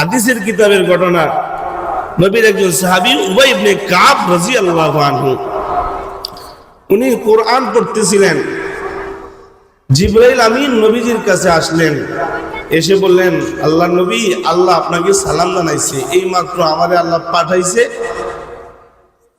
হাদিসের কিতাবের ঘটনা। নবীর একজন সাহাবী উবাই ইবনে কাব রাদিয়াল্লাহু আনহু, উনি কোরআন পড়তেছিলেন। জিব্রাইল আমিন নবীজির কাছে আসলেন। এসে বললেন, আল্লাহ নবী, আল্লাহ আপনাকে সালাম জানাইছে। এই মাত্র আমারে আল্লাহ পাঠাইছে।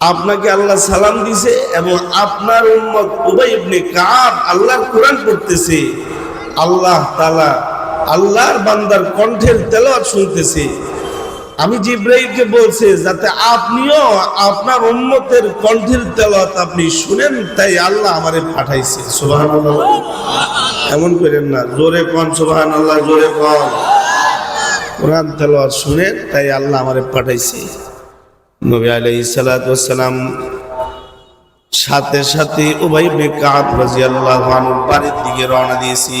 আপনাকে আল্লাহ সালাম দিছে এবং আপনার উম্মত উবাই ইবনে কাব আল্লাহর কোরআন পড়তেছে। আল্লাহ তাআলা আল্লাহর বান্দার কণ্ঠের তেলাওয়াত শুনতেছি। আমি জিব্রাইলকে বলছে, যাতে আপনিও আপনার উম্মতের কণ্ঠের তেলাওয়াত আপনি শুনেন, তাই আল্লাহ আমারে পাঠাইছে। সুবহানাল্লাহ। এমন করেন না, জোরে কন, সুবহানাল্লাহ, জোরে কন। কোরআন তেলাওয়াত শুনেন, তাই আল্লাহ আমারে পাঠাইছে। নবী আলাইহিস সালাতু ওয়াসসালাম সাথে সাথে উবাই ইবনে কাব রাদিয়াল্লাহু আনহু বাড়ির দিকে রওনা দিয়েছি।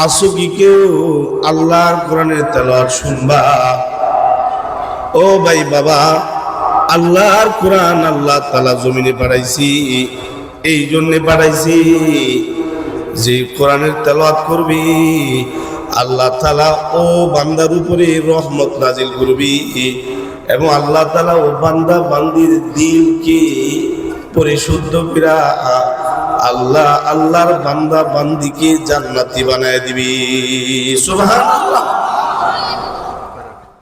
আসো কি কেউ আল্লাহর কোরআনের তেলাওয়াত শুনবা? ও ভাই বাবা, আল্লাহর কোরআন আল্লাহ তালা জমিনে পাঠাইছি, এই জন্যে পাঠাইছি যে কোরআনের তেলাওয়াত করবি, আল্লাহ তালা ও বান্দার উপরে রহমত নাজিল করবি এবং আল্লাহ তালা ও বান্দা বান্দির দিলকে পরিশুদ্ধ করা আল্লাহ আল্লাহর বান্দা বান্দিকে জান্নাতি বানায় দিবি। সুবহানাল্লাহ।